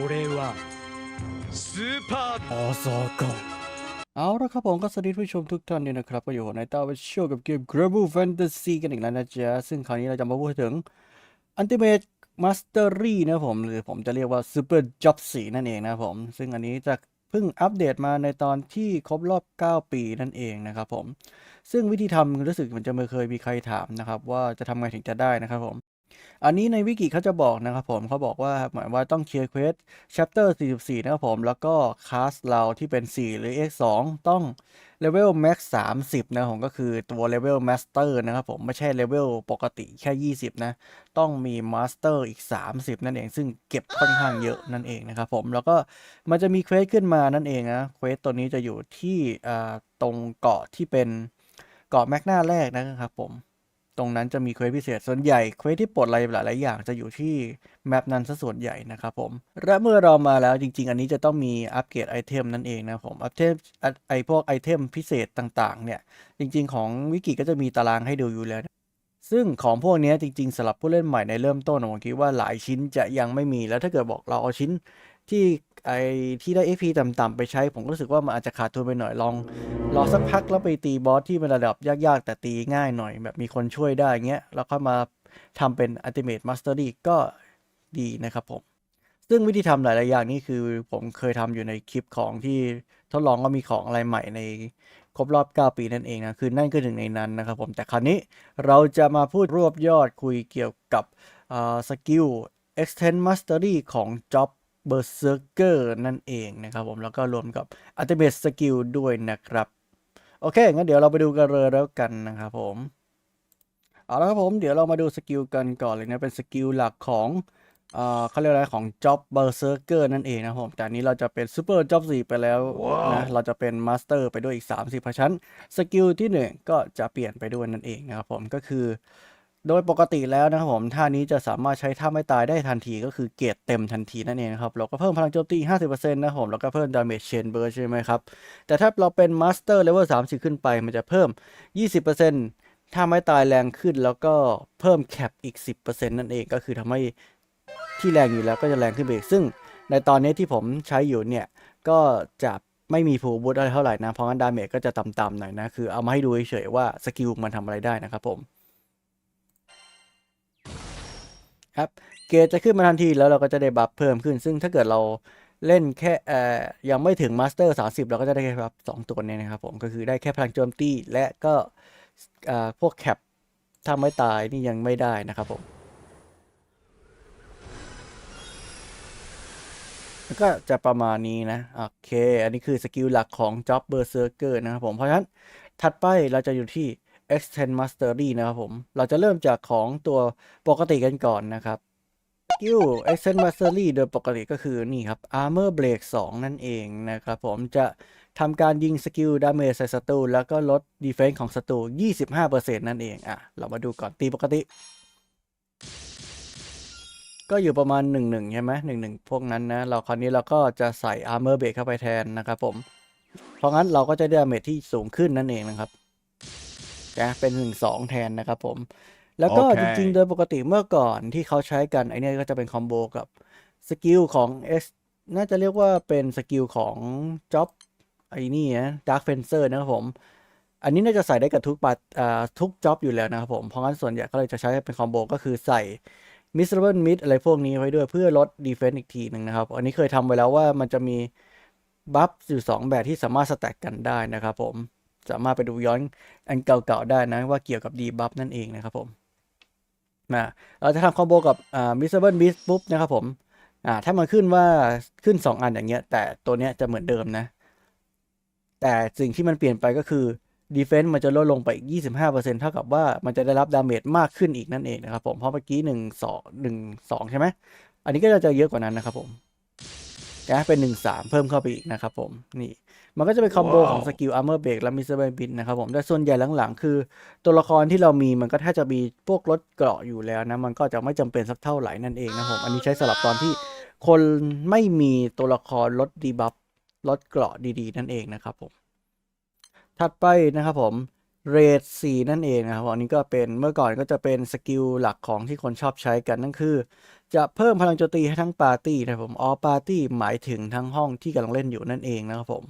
俺はスーパー ออซอกเอาละครับผมก็สวัสดีผู้ชมทุกท่านเนี่ยนะครับ ก็อยู่ในต้าเวชโชกับเกม Global Fantasy กันอีกแล้วนะจ๊ะ ซึ่งคราวนี้เราจะมาพูดถึง Ultimate Mastery นะผม หรือผมจะเรียกว่า Super Job 4 นั่นเองนะครับผม ซึ่งอันนี้จะเพิ่งอัปเดตมาในตอนที่ครบรอบ 9 ปีนั่นเองนะครับผม ซึ่งวิธีทำรู้สึกมันจะไม่เคยมีใครถามนะครับ ว่าจะทำไงถึงจะได้นะครับผม อันนี้ในวิกิเขาจะบอกนะครับผมเขาบอกว่าหมายว่าต้องเคลียร์เควส chapter 44 นะครับผม แล้วก็คลาสเราที่เป็น 4 หรือ x 2ต้องเลเวล max 30 นะผมก็คือตัวเลเวล master นะครับผม ไม่ใช่เลเวลปกติแค่ 20 นะ ต้องมี master อีก 30 นั่นเอง ซึ่งเก็บค่อนข้างเยอะนั่นเองนะครับผม แล้วก็มันจะมีเควสขึ้นมานั่นเองนะเควสตัวนี้จะอยู่ที่ตรงเกาะที่เป็นเกาะแมกนาแรกนะครับผม ตรงนั้นจะมีเควสพิเศษส่วนใหญ่เควสที่ปลดอะไรหลายๆอย่างจะอยู่ที่แมปนั้นซะส่วนใหญ่นะครับผม และเมื่อเรามาแล้วจริง ๆ อันนี้จะต้องมีอัปเกรดไอเทมนั่นเองนะครับผมอัปเทมไอพวกไอเทมพิเศษต่างๆ เนี่ยจริง ๆ ของวิกิก็จะมีตารางให้ดูอยู่แล้ว ซึ่งของพวกนี้จริง ๆสำหรับผู้เล่นใหม่ในเริ่มต้นผมคิดว่าหลายชิ้นจะยังไม่มีแล้วถ้าเกิดบอกเราเอาชิ้น ที่ไอที่ได้ XP ต่ำๆไปใช้ ผมก็รู้สึกว่ามันอาจจะขาดทุนไปหน่อยลองรอสักพักแล้วไปตีบอสที่มันระดับยากๆ แต่ตีง่ายหน่อย แบบมีคนช่วยได้เงี้ยแล้วก็มาทำเป็น Ultimate Mastery ก็ดีนะครับผม ซึ่งวิธีทำหลายๆอย่างนี่คือผมเคยทำอยู่ในคลิปของที่ทดลองว่ามีของอะไรใหม่ในครบรอบ 9 ปีนั่นเองนะ คือนั่นก็ถึงในนั้นนะครับผม แต่คราวนี้เราจะมาพูดรวบยอดคุยเกี่ยวกับสกิล Extend Mastery ของ Job Berserker นั่นเองนะครับผม แล้วก็รวมกับ Ultimate Skill ด้วยนะครับ โอเค งั้นเดี๋ยวเราไปดูกันเลยแล้วกันนะครับผม เอาละครับผม เดี๋ยวเรามาดูสกิลกันก่อนเลยนะ เป็นสกิลหลักของเอ่อเขาเรียกอะไรของ Job Berserker นั่นเองนะครับผม แต่อันนี้เราจะเป็น Super Job 4ไปแล้วนะเราจะเป็น Master ไปด้วยอีก 30เพราะฉะนั้น สกิลที่ 1 ก็จะเปลี่ยนไปด้วยนั่นเองนะครับผมก็คือ โดยปกติแล้วนะครับผมท่านี้จะสามารถใช้ท่าไม่ตายได้ทันทีก็คือเกรดเต็มทันทีนั่นเองครับเราก็เพิ่มพลังโจมตี 50%นะครับผมแล้วก็เพิ่ม damage chain burst ใช่ไหมครับ แต่ถ้าเราเป็น master level 30 ขึ้นไปมันจะเพิ่ม 20%ถ้าไม่ตายแรงขึ้นแล้วก็เพิ่มแคปอีก 10%นั่นเองก็คือทำให้ที่แรงอยู่แล้วก็จะแรงขึ้นไปอีกซึ่ง ในตอนนี้ที่ผมใช้อยู่เนี่ยก็จะไม่มีฟูบูทอะไรเท่าไหร่นะเพราะงั้นดาเมจก็จะต่ำๆหน่อยนะคือเอามาให้ดูเฉยๆว่าสกิลมันทำอะไรได้นะครับผม ครับเกรดจะขึ้นมาทันทีแล้วเราก็จะได้บัฟเพิ่มขึ้น ซึ่งถ้าเกิดเราเล่นแค่เอ่อยังไม่ถึงมาสเตอร์30 เราก็จะได้แค่บัฟสองตัวนี้นะครับผมก็คือได้แค่พลังโจมตีและก็เอ่อพวกแคปถ้าไม่ตายนี่ยังไม่ได้นะครับผมแล้วก็จะประมาณนี้นะ โอเค อันนี้คือสกิลหลักของ Job Berserker นะครับผม เพราะฉะนั้นถัดไปเราจะอยู่ที่ Extend Mastery นะครับผม เราจะเริ่มจากของตัวปกติกันก่อนนะครับสกิล Extend Mastery โดยปกติก็คือนี่ครับ Armor Break 2 นั่นเองนะครับผมจะทำการยิงสกิลดาเมจใส่ศัตรูแล้วก็ลด Defense ของศัตรู 25%นั่นเอง อะ เรามาดูก่อนตีปกติ ก็อยู่ประมาณ 1-1 ใช่ไหม1-1 พวกนั้นนะ เราคราวนี้เราก็จะใส่ Armor Break เข้าไปแทนนะครับผม เพราะงั้นเราก็จะได้ดาเมจที่สูงขึ้นนั่นเองนะครับ นะเป็นหนึ่งสองแทนนะครับผม แล้วก็โอเคจริงๆ โดยปกติเมื่อก่อนที่เขาใช้กันไอเนี้ยก็จะเป็นคอมโบกับสกิลของ X น่าจะเรียกว่าเป็นสกิลของจ็อบไอ้นี่นะดาร์ f เฟนเซอร์นะครับผม อันนี้น่าจะใส่ได้กับทุกปัดอ่าทุกจ็อบอยู่แล้วนะครับผม เพราะงั้นส่วนใหญ่ก็เลยจะใช้เป็นคอมโบก็คือใส่มิสเ r อร์มิดอะไรพวกนี้ไว้ด้วยเพื่อลดดีเฟน s ์อีกทีหนึ่งนะครับ อันนี้เคยทำไว้แล้วว่ามันจะมีบัฟอยู่สองแบบที่สามารถสแต็กกันได้นะครับผม สามารถไปดูย้อนอันเก่าๆได้นะว่าเกี่ยวกับดีบัฟนั่นเองนะครับผมนะเราจะทำคอมโบกับอ่ามิสเตอร์เบิลบิสปุ๊บนะครับผมอ่าถ้ามันขึ้นว่าขึ้น 2 อันอย่างเงี้ย แต่ตัวเนี้ยจะเหมือนเดิมนะ แต่สิ่งที่มันเปลี่ยนไปก็คือดีเฟน s ์มันจะลดลงไปอีก 25%เท่ากับว่ามันจะได้รับดาเมจมากขึ้นอีกนั่นเองนะครับผม เพราะเมื่อกี้ 1 2 1 2 ใช่ไหม อันนี้ก็จะเยอะกว่านั้นนะครับผมนะเป็น 1 3 เพิ่มเข้าไปอีกนะครับผม นี่ มันก็จะเป็นคอมโบของสกิลอาร์เมอร์เบรกและมิสเตอร์เบนบินนะครับผมแต่ส่วนใหญ่หลังๆ คือ ตัวละครที่เรามีมันก็แทบจะมีพวกรถเกราะอยู่แล้วนะมันก็จะไม่จำเป็นสักเท่าไหร่นั่นเองนะครับผมอันนี้ใช้สำหรับตอนที่คนไม่มีตัวละครลดดีบัฟลดเกราะดีๆ นั่นเองนะครับผมถัดไปนะครับผมเรท4นั่นเองนะครับอันนี้ก็เป็นเมื่อก่อนก็จะเป็นสกิลหลักของที่คนชอบใช้กันนั่นคือ จะเพิ่มพลังโจมตีให้ทั้งปาร์ตี้นะครับผมออปาร์ตี้หมายถึงทั้งห้องที่กำลังเล่นอยู่นั่นเองนะครับผม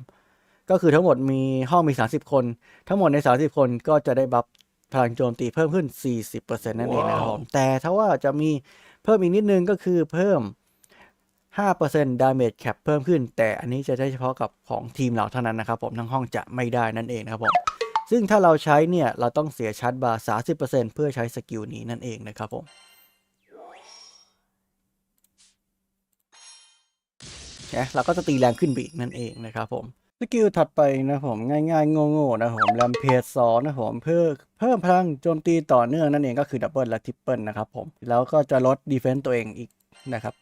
ก็คือทั้งหมดมีห้องมี 30 คน ทั้งหมดใน 30 คนก็จะได้บัฟพลังโจมตีเพิ่มขึ้น 40%นั่นเองนะครับผมแต่ถ้าว่าจะมีเพิ่มอีกนิดนึงก็คือเพิ่ม 5% damage cap เพิ่มขึ้น แต่อันนี้จะได้เฉพาะกับของทีมเราเท่านั้นนะครับผมทั้งห้องจะไม่ได้นั่นเองนะครับผมซึ่งถ้าเราใช้เนี่ย เราต้องเสียชาร์จบาร์ 30%เพื่อใช้สกิลนี้นั่นเองนะครับผมนะเราก็จะตีแรงขึ้นไปอีกนั่นเองนะครับผม สกิลถัดไปนะผมง่ายๆโง่ๆนะผมแรมเพจสองนะผมเพื่อเพิ่มพลังโจมตีต่อเนื่องนั่นเองก็คือดับเบิลและทริปเปิลนะครับผมแล้วก็จะลดดีเฟนต์ตัวเองอีกนะครับ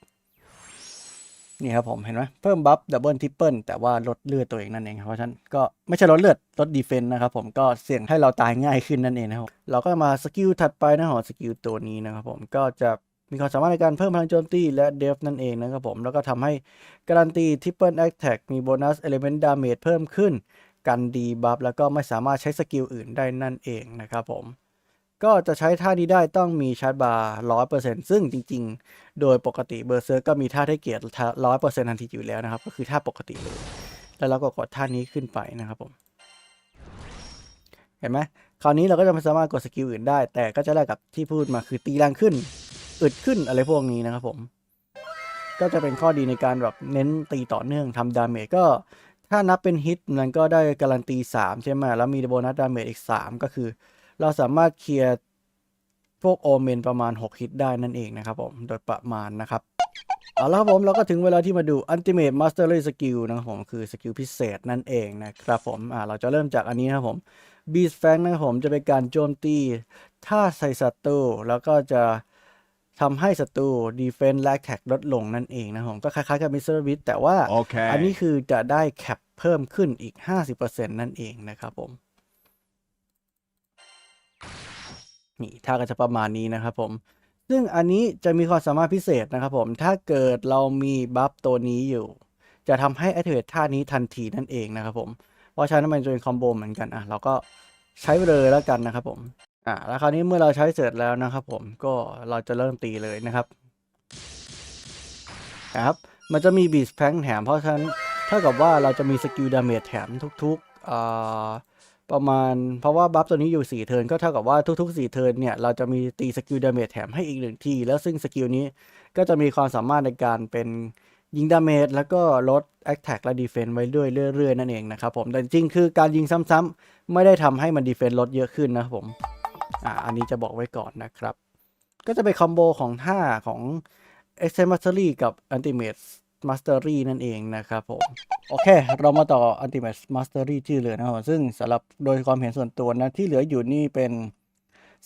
นี่ครับผมเห็นไหมเพิ่มบัฟดับเบิลทริปเปิลแต่ว่าลดเลือดตัวเองนั่นเองครับเพราะฉะนั้นก็ไม่ใช่ลดเลือดลดดีเฟนต์นะครับผมก็เสี่ยงให้เราตายง่ายขึ้นนั่นเองนะครับเราก็มาสกิลถัดไปนะผมสกิลตัวนี้นะครับผมก็จะ มีความสามารถในการเพิ่มพลังโจมตีและเดฟนั่นเองนะครับผม แล้วก็ทำให้การันตีทริปเปิลแอคแท็กมีโบนัสเอลิเมนต์ดาเมจเพิ่มขึ้น กันดีบัฟแล้วก็ไม่สามารถใช้สกิลอื่นได้นั่นเองนะครับผม ก็จะใช้ท่านี้ได้ต้องมีชาร์จบาร์ร้อยเปอร์เซ็นต์ซึ่งจริง ๆ โดยปกติเบอร์เซอร์ก็มีท่าให้เกียรติร้อยเปอร์เซ็นต์ทันทีอยู่แล้วนะครับ ก็คือท่าปกติเลยแล้วเราก็กดท่านี้ขึ้นไปนะครับผมเห็นไหมคราวนี้เราก็จะไม่สามารถกดสกิลอื่นได้ แต่ก็จะแลกกับที่พูดมาคือตีแรงขึ้น อึดขึ้นอะไรพวกนี้นะครับผม ก็จะเป็นข้อดีในการแบบเน้นตีต่อเนื่องทำดาเมจก็ ถ้านับเป็นฮิตมันก็ได้การันตี 3 ใช่ไหมแล้วมีโบนัสดาเมจอีก 3 ก็คือ เราสามารถเคลียร์พวกโอเมนประมาณ 6 ฮิตได้นั่นเองนะครับผมโดยประมาณนะครับเอาละครับผมเราก็ถึงเวลาที่มาดู Ultimate Mastery Skill นะครับผมคือสกิลพิเศษนั่นเองนะครับผมอ่าเราจะเริ่มจากอันนี้นะครับผม Beast Fang นะครับผมจะเป็นการโจมตีท่าใส่ศัตรูแล้วก็จะ ทำให้ศัตรู Defense และ Attack ลดลงนั่นเองนะครับผมก็คล้ายๆกับ Mr. Beast แต่ว่า Okay. อันนี้คือจะได้แคปเพิ่มขึ้นอีก 50%นั่นเองนะครับผม นี่ถ้าก็จะประมาณนี้นะครับผม ซึ่งอันนี้จะมีความสามารถพิเศษนะครับผม ถ้าเกิดเรามีบัฟตัวนี้อยู่ จะทำให้ activate ท่านี้ทันทีนั่นเองนะครับผม เพราะฉะนั้นมันจะเป็นคอมโบเหมือนกันอะเราก็ใช้ไปเลยแล้วกันนะครับผม อะแล้วคราวนี้เมื่อเราใช้เสร็จแล้วนะครับ ผมก็เราจะเริ่มตีเลยนะครับนะครับมันจะมีบีสแพงแถมเพราะฉะนั้นเท่ากับว่าเราจะมีสกิลดาเมจแถมทุกๆอ่าประมาณเพราะว่าบัฟตัวนี้อยู่ 4 เทิร์นก็เท่ากับว่าทุกๆ 4 เทิร์นเนี่ยเราจะมีตีสกิลดาเมจแถมให้อีกหนึ่งที แล้วซึ่งสกิลนี้ก็จะมีความสามารถในการเป็นยิงดาเมจแล้วก็ลดแอคแท็กและดีเฟนต์ไว้ด้วยเรื่อยๆ นั่นเองนะครับผมแต่จริงคือการยิงซ้ำๆไม่ได้ทำให้มันดีเฟนต์ลดเยอะขึ้นนะครับผม อ่าอันนี้จะบอกไว้ก่อนนะครับ ก็จะเป็นคอมโบของท่าของ e x t e Mastery กับ Ultimate Mastery นั่นเองนะครับผม โอเค เรามาต่อ Ultimate Mastery ที่เหลือนะครับซึ่งสำหรับโดยความเห็นส่วนตัวนะ ที่เหลืออยู่นี่เป็น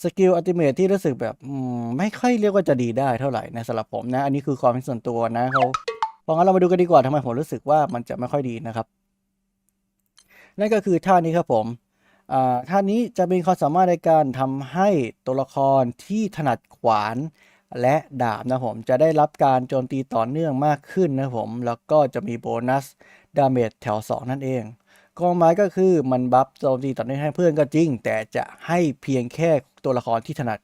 สกิล Ultimate ที่รู้สึกแบบไม่ค่อยเรียกว่าจะดีได้เท่าไหร่นะสำหรับผมนะ อันนี้คือความเห็นส่วนตัวนะเขาเพราะงั้นเรามาดูกันดีกว่าทำไมผมรู้สึกว่ามันจะไม่ค่อยดีนะครับ นั่นก็คือท่านี้ครับผม ท่านี้จะมีความสามารถในการทำให้ตัวละครที่ถนัดขวานและดาบนะผมจะได้รับการโจมตีต่อเนื่องมากขึ้นนะผมแล้วก็จะมีโบนัสดาเมจแถว 2 นั่นเองความหมายก็คือมันบัฟโจมตีต่อเนื่องให้เพื่อนก็จริง แต่จะให้เพียงแค่ตัวละครที่ถนัด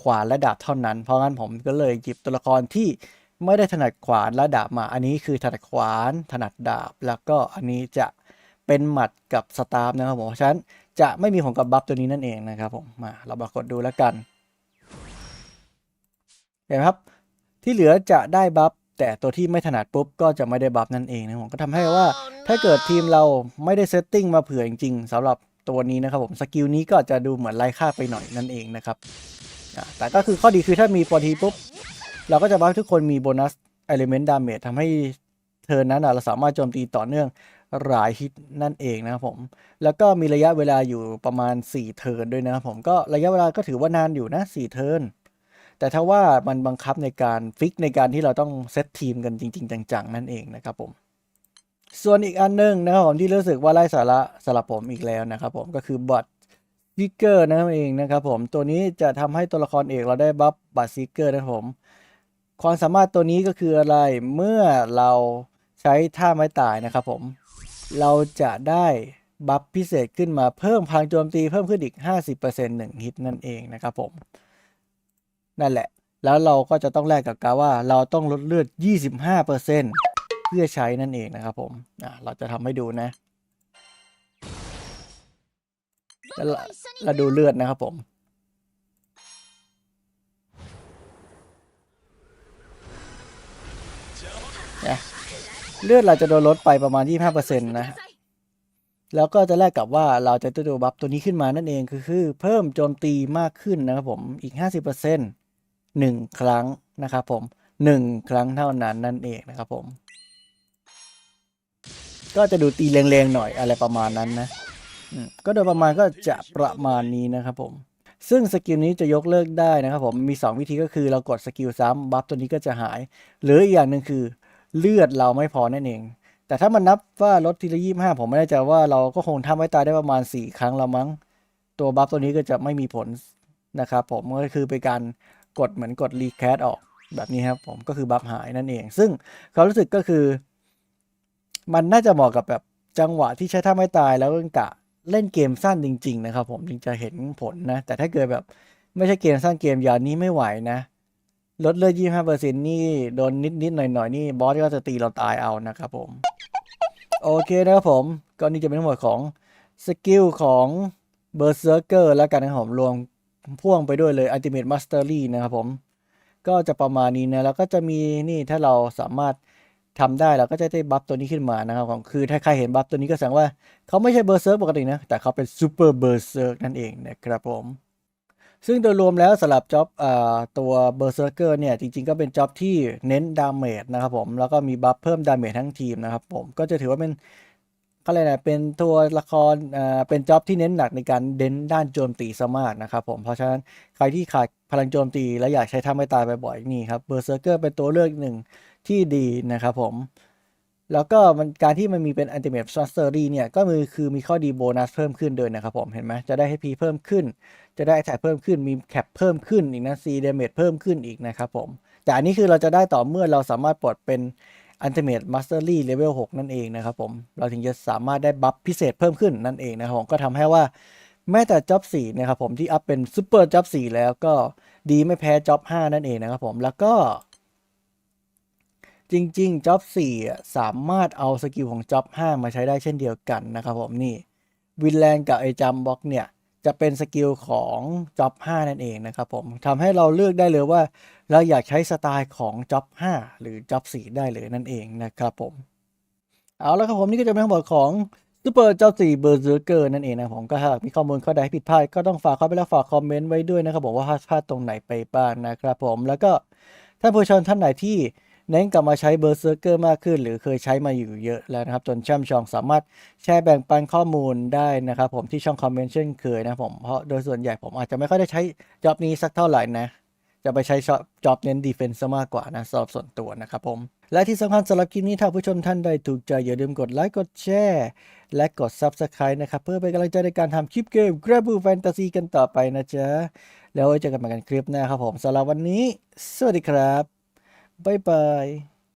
ขวานและดาบเท่านั้น เพราะงั้นผมก็เลยหยิบตัวละครที่ไม่ได้ถนัดขวานและดาบมา อันนี้คือถนัดขวาน ถนัดดาบ แล้วก็อันนี้จะ เป็นหมัดกับสตาร์ฟนะครับผมเพราะฉะนั้นจะไม่มีผลกับบัฟตัวนี้นั่นเองนะครับผมมาเรามากดดูแล้วกันเห็นไหมครับ ที่เหลือจะได้บัฟแต่ตัวที่ไม่ถนัดปุ๊บก็จะไม่ได้บัฟนั่นเองนะผมก็ทำให้ว่า ถ้าเกิดทีมเราไม่ได้เซตติ้งมาเผื่อจริงๆสำหรับตัวนี้นะครับผมสกิลนี้ก็จะดูเหมือนไร้ค่าไปหน่อยนั่นเองนะครับแต่ก็คือข้อดีคือถ้ามีปอทีปุ๊บ เราก็จะบัฟทุกคนมีโบนัสเอลิเมนต์ดาเมจทำให้เทิร์นนั้นเราสามารถโจมตีต่อเนื่อง หลายฮิตนั่นเองนะครับผม แล้วก็มีระยะเวลาอยู่ประมาณ 4 เทิร์นด้วยนะครับผมก็ระยะเวลาก็ถือว่านานอยู่นะ 4 เทิร์นแต่ถ้าว่ามันบังคับในการฟิกในการที่เราต้องเซตทีมกันจริง ๆ จังๆ นั่นเองนะครับผมส่วนอีกอันหนึงนะครับผมที่รู้สึกว่าไร้สาระสำหรับผมอีกแล้วนะครับผมก็คือบอทซิกเกอร์นั่นเองนะครับผมตัวนี้จะทำให้ตัวละครเอกเราได้บัฟบัตซิกเกอร์นะครับผม ความสามารถตัวนี้ก็คืออะไรเมื่อเรา ใช้ท่าไม้ตายนะครับผม เราจะได้บัฟพิเศษขึ้นมาเพิ่มพลังโจมตีเพิ่มขึ้นอีก 50%หนึ่งฮิตนั่นเองนะครับผม นั่นแหละ แล้วเราก็จะต้องแลกกับการว่าเราต้องลดเลือด 25%เพื่อใช้นั่นเองนะครับผมเราจะทำให้ดูนะแล้วเราดูเลือดนะครับผมเนะ เลือดเราจะโดนลดไปประมาณ 25%นะฮะแล้วก็จะแลกกับว่าเราจะตัวบัฟตัวนี้ขึ้นมานั่นเองคือคือเพิ่มโจมตีมากขึ้นนะครับผมอีก 50%หนึ่งครั้งนะครับผมหนึ่งครั้งเท่านั้นนั่นเองนะครับผม ก็จะดูตีแรงๆหน่อยอะไรประมาณนั้นนะก็โดยประมาณก็จะประมาณนี้นะครับผม ซึ่งสกิลนี้จะยกเลิกได้นะครับผมมี 2 วิธีก็คือเรากดสกิลซ้ำบัฟตัวนี้ก็จะหาย หรืออีกอย่างหนึ่งคือ เลือดเราไม่พอนั่นเอง แต่ถ้ามันนับว่าลดทีละยี่ห้าผมไม่แน่ใจว่าเราก็คงทำไว้ตายได้ประมาณ 4 ครั้งแล้วมั้ง ตัวบัฟตัวนี้ก็จะไม่มีผลนะครับผมก็คือเป็นการกดเหมือนกดรีแคสออกแบบนี้ครับผมก็คือบัฟหายนั่นเอง ซึ่งความรู้สึกก็คือ มันน่าจะเหมาะกับแบบจังหวะที่ใช้ท่าไม่ตายแล้วก็กะเล่นเกมสั้นจริง ๆ นะครับผมถึงจะเห็นผลนะ แต่ถ้าเกิดแบบไม่ใช่เกมสั้นเกมยาวนี้ไม่ไหวนะ ลดเลือดยี่ห้าเปอร์เซ็นต์นี่โดนนิดๆหน่อยๆนี่บอสก็จะตีเราตายเอานะครับผม โอเคนะครับผมก็นี่จะเป็นทั้งหมดของสกิลของเบอร์เซอร์เกอร์แล้วกันนะครับผมรวมพ่วงไปด้วยเลย Ultimate Mastery นะครับผม ก็จะประมาณนี้นะ แล้วก็จะมีนี่ถ้าเราสามารถทำได้เราก็จะได้บัฟตัวนี้ขึ้นมานะครับผมคือถ้าใครเห็นบัฟตัวนี้ก็แสดงว่าเขาไม่ใช่เบอร์เซอร์ปกตินะ แต่เขาเป็นซูเปอร์เบอร์เซอร์นั่นเองนะครับผม ซึ่งโดยรวมแล้วสำหรับจ็อบตัวเบอร์เซอร์เกอร์เนี่ย จริงๆ ก็เป็นจ็อบที่เน้นดาเมจนะครับผม แล้วก็มีบัฟเพิ่มดาเมจทั้งทีมนะครับผม ก็จะถือว่าเป็นเขาเรียกอะเป็นตัวละครอ่าเป็นจ็อบที่เน้นหนักในการเน้นด้านโจมตีซะมากนะครับผม เพราะฉะนั้นใครที่ขาดพลังโจมตีและอยากใช้ท่าไม่ตายบ่อยๆนี่ครับเบอร์เซอร์เกอร์เป็นตัวเลือกหนึ่งที่ดีนะครับผม แล้วก็มันการที่มันมีเป็น Ultimate Mastery เนี่ย ก็มือคือมีข้อดีโบนัสเพิ่มขึ้นด้วยนะครับผมเห็นไหมจะได้ HP เพิ่มขึ้น จะได้ Attack เพิ่มขึ้นมีแคปเพิ่มขึ้นอีกนะ C Damage เพิ่มขึ้นอีกนะครับผม แต่อันนี้คือเราจะได้ต่อเมื่อเราสามารถปลดเป็น Ultimate Mastery Level 6 นั่นเองนะครับผมเราถึงจะสามารถได้บัฟพิเศษเพิ่มขึ้นนั่นเองนะครับผมก็ทำให้ว่าแม้แต่จ็อบ4นะครับผมที่อัพเป็น Super Job 4แล้วก็ดีไม่แพ้จ็อบ5นั่นเองนะครับผมแล้วก็ จริงๆจ็อบ4สามารถเอาสกิลของจ็อบ5มาใช้ได้เช่นเดียวกันนะครับผมนี่วินแลนกับไอจัมบ็อกเนี่ยจะเป็นสกิลของจ็อบ5นั่นเองนะครับผมทำให้เราเลือกได้เลยว่า เราอยากใช้สไตล์ของจ็อบ5หรือจ็อบ4ได้เลยนั่นเองนะครับผมเอาแล้วครับผมนี่ก็จะเป็นทั้งหมดของซูเปอร์เจ้าสี่เบอร์เซอร์เกอร์นั่นเองนะผมก็หากมีข้อมูลข้อใดผิดพลาดก็ต้องฝากเข้าไปแล้วฝากคอมเมนต์ไว้ด้วยนะครับผมว่าพลาดตรงไหนไปบ้างนะครับผมแล้วก็ท่านผู้ชมท่านไหนที่ เน้นกลับมาใช้เบอร์เซอร์เกอร์มากขึ้น หรือเคยใช้มาอยู่เยอะแล้วนะครับ จนช่ำชองสามารถแชร์แบ่งปันข้อมูลได้นะครับ ผมที่ช่องคอมเมนต์เช่นเคยนะผมเพราะโดยส่วนใหญ่ผมอาจจะไม่ค่อยได้ใช้จ็อบนี้สักเท่าไหร่นะจะไปใช้จ็อบเน้นดีเฟนซ์มากกว่านะสำหรับส่วนตัวนะครับผม และที่สำคัญสำหรับคลิปนี้ถ้าผู้ชมท่านใดถูกใจ อย่าลืมกดไลค์กดแชร์และกด Subscribe นะครับ เพื่อเป็นกำลังใจในการทำคลิปเกม g r a b u Fantasy กันต่อไปนะจ๊ะ แล้วไว้เจอกันใหม่กันคลิปหน้าครับผมสำหรับวันนี้ สวัสดีครับ Bye-bye.